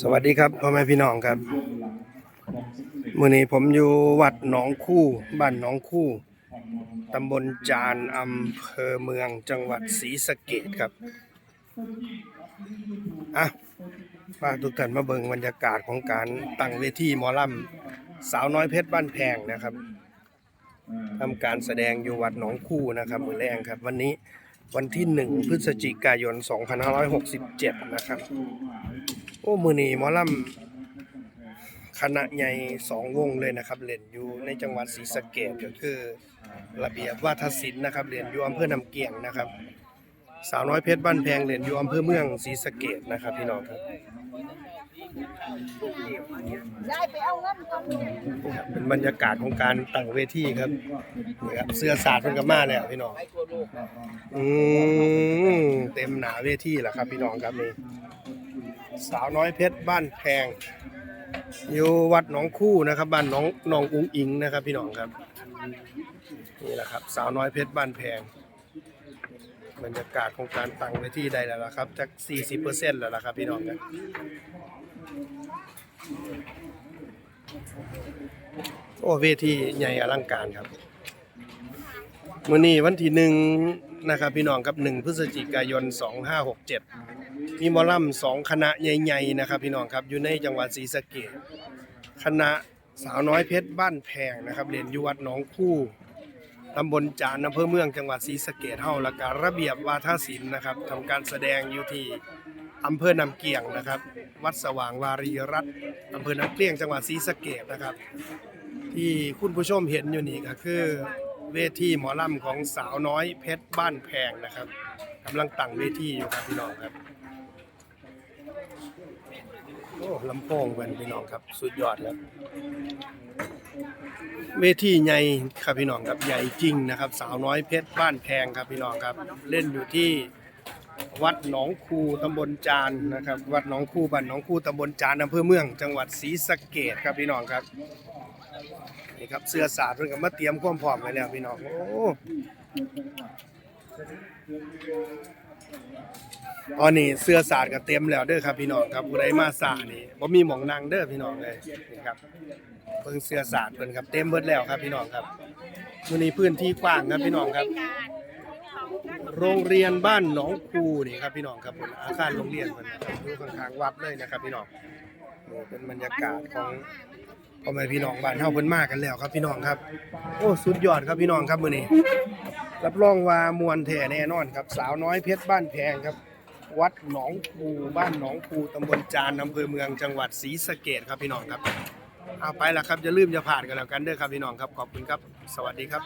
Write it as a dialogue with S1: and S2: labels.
S1: สวัสดีครับพ่อแม่พี่น้องครับมื้อนี้ผมอยู่วัดหนองคู่บ้านหนองคู่ตำบลจานอำเภอเมืองจังหวัดศรีสะเกษครับอะพาทุกท่านมาเบิ่งบรรยากาศของการตั้งเวทีหมอลำสาวน้อยเพชรบ้านแพงนะครับทำการแสดงอยู่วัดหนองคู่นะครับมื้อแรงครับ วันนี้ วันที่1พฤศจิกายน 2567 นะครับ โอ้ มือนีมอลำคณะใหญ่สองวงเลยนะครับเล่นอยู่ในจังหวัดศรีสะเกษก็คือระเบียบวาทศิลป์นะครับเล่นอยู่อำเภอนำเกียงนะครับ สาวน้อยเพชรบ้านแพงเล่นอยู่อำเภอเมืองศรีสะเกษนะครับพี่น้องครับ
S2: ได้ไปเอาเงินก่อน
S1: เป็นบรรยากาศของการตั้งเวทีครับนี่ครับเสื้อสาดเพิ่นก็มาแล้วพี่น้องอืมเต็มหนาเวทีแหล้วครับพี่น้องครับนี่สาวน้อยเพชรบ้านแพงอยู่วัดหนองคู่นะครับบ้านหน้องหนองอุ้งอิงนะครับ พี่น้องครับนี่แหละครับ สาวน้อยเพชรบ้านแพง บรรยากาศของการตั้งเวทีได้แล้วล่ะครับจาก40%แล้วล่ะครับพี่น้องครับโอ้เวทีใหญ่อลังการครับมื้อนี้วันที่หนึ่งนะครับพี่น้องครับ1พฤศจิกายน 2567 มีหมอลำสองคณะใหญ่ๆนะครับพี่น้องครับอยู่ในจังหวัดศรีสะเกษคณะสาวน้อยเพชรบ้านแพงนะครับเรียนอยู่วัดหนองคู่ ตำบลจานอำเภอเมืองจังหวัดศรีสะเกษเฮาและการระเบียบวาทศิลป์นะครับทำการแสดงอยู่ที่อำเภอนำเกียงนะครับ วัดสว่างวารีรัตน์อำเภอนำเกลียงจังหวัดศรีสะเกษนะครับ ที่คุณผู้ชมเห็นอยู่นี่ก็คือเวทีหมอลำของสาวน้อยเพชรบ้านแพงนะครับกำลังตั้งเวทีอยู่ครับพี่น้องครับโอ้ลำโพงเป็นพี่น้องครับ สุดยอดครับ เวทีใหญ่ครับพี่น้องครับใหญ่จริงนะครับ สาวน้อยเพชรบ้านแพงครับพี่น้องครับ เล่นอยู่ที่วัดหนองคูตำบลจานนะครับ วัดหนองคูบ้านหนองคูตำบลจานอำเภอเมือง จังหวัดศรีสะเกษครับพี่น้องครับนี่ครับเสื้อสาดเพิ่นก็มาเตรียมความพร้อมไว้แล้วพี่น้องโอ้ อ๋อนี่เสื้อสาดก็เต็มแล้วเด้อครับพี่น้องครับผู้ใดมาสานี่บ่มีหมองนั่งเด้อพี่น้องเลยนี่ครับเพิ่งเสื้อสาดเพิ่นครับเต็มเบิดแล้วครับพี่น้องครับมื้อนี้พื้นที่กว้างครับพี่น้องครับ โรงเรียนบ้านหนองคูนี่ครับพี่น้องครับผมอาคารโรงเรียนมันนะครับอยู่ข้างๆวัดเลยนะครับ พี่น้องนี่เป็นบรรยากาศของพ่อแม่พี่น้องบ้านเฮาเพิ่นมากันแล้วครับพี่น้องครับ โอ้สุดยอดครับพี่น้องครับมื้อนี้รับรองว่ามวลแท้แน่นอนครับ สาวน้อยเพชรบ้านแพงครับ วัดหนองคูบ้านหนองคูตำบลจานอำเภอเมืองจังหวัดศรีสะเกดครับพี่น้องครับเอาไปละครับอย่าลืมอย่าผ่านกันแล้วกันเด้อครับพี่น้องครับขอบคุณครับ สวัสดีครับ